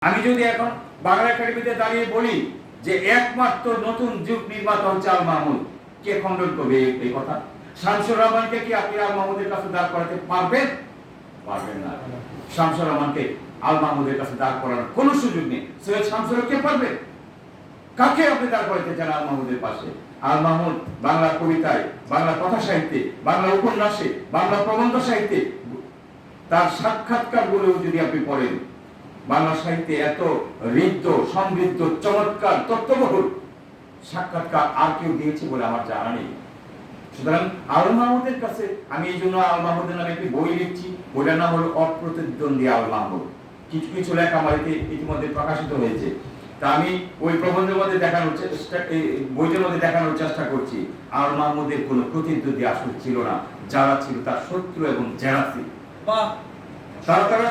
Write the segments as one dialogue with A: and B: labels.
A: আমি যদি এখন বাংলা একাডেমিতে দাঁড়িয়ে বলি যে একমাত্র নতুন যুগ হচ্ছে আল মাহমুদ, কে খণ্ডন করবে এই- কথা? শামসুর রহমানকে কি আপনি আল মাহমুদের কাছে দাঁড় করাতে পারবেন? পারবেন না। শামসুর রহমানকে আল মাহমুদের কাছে দাঁড় করানোর কোনো সুযোগ নেই। সৈয়দ শামসুর কে পারবে? কাকে আপনি দাঁড় করাতে চান আল মাহমুদের পাশে? আল মাহমুদ বাংলা কবিতায়, বাংলা কথা সাহিত্যে, বাংলা উপন্যাসে, বাংলা প্রবন্ধ সাহিত্যে, তার সাক্ষাৎকারগুলো যদি আপনি পড়েন বাংলা সাহিত্যে এত ঋদ্ধ সমৃদ্ধ, চমৎকার, তত্ত্ববহুল সাক্ষাৎকার আর কেউ দিয়েছে বলে আমার জানা নেই। সুতরাং আল মাহমুদের কাছে আমি এই জন্য আল মাহমুদের নামে একটি বই লিখছি। বইটার নাম হলো অপ্রতিদ্বন্দ্বী আল মাহমুদ। কিছু কিছু লেখা আমার ইতিমধ্যে প্রকাশিত হয়েছে। তা আমি ওই প্রবন্ধের মধ্যে দেখানোর চেষ্টা বইটার মধ্যে দেখানোর চেষ্টা করছি। আল মাহমুদের কোনো প্রতিদ্বন্দ্বী আসল ছিল না। যারা ছিল তার শত্রু এবং জেরা ছিল
B: বাহ!
A: তারা তারা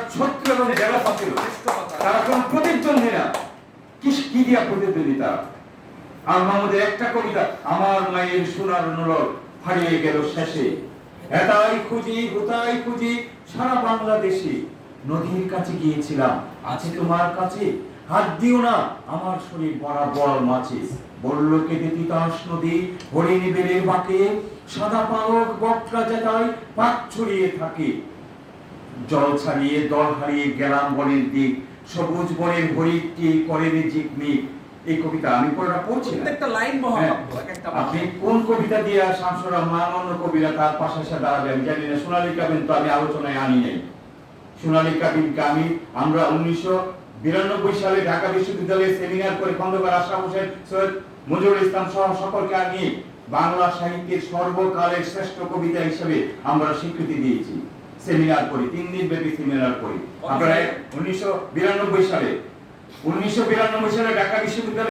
A: এবং তারা কোন প্রতিদ্বন্দ্বী না। কি আর একটা কবিতা, আমার মায়ের সোনার হারিয়ে গেল শেষে। এটাই খুঁজি খুঁজি, সারা বাংলাদেশে। নদীর কাছে গিয়েছিলাম, আছে তোমার কাছে। হাত দিও না, আমার শরীর বরাবর মাছে বলল কেটে তিতাস নদী, হরিণ বেড়ে বাঁকে। সাদা পালক বকরা জেতায় পাক ছড়িয়ে থাকে। জল ছাড়িয়ে দল হারিয়ে গেলাম বনের দিক। সবুজ বনের হরিকটি করেন এই কবিতা আমি পড়া পড়ছি
B: প্রত্যেকটা লাইন
A: হ্যাঁ। আপনি কোন কবিতা দিয়ে শামসুর রহমান অন্য কবিরা তার দাঁড়াবে আমি জানি না। সোনালী কাবিন তো আমি আলোচনায় আনি নাই। সোনালী কাবিনকে আমি আমরা উনিশশো বিরানব্বই সালে ঢাকা বিশ্ববিদ্যালয়ে সেমিনার করে খন্দকার আশরাফ হোসেন সৈয়দ ইসলাম সহ সকলকে আনিয়ে বাংলা সাহিত্যের সর্বকালের শ্রেষ্ঠ কবিতা হিসেবে আমরা স্বীকৃতি দিয়েছি। সেমিনার করি তিন দিন ব্যাপী সেমিনার করি। আপনারা উনিশশো বিরানব্বই সালে উনিশশো বিরানব্বই সালে ঢাকা বিশ্ববিদ্যালয়ে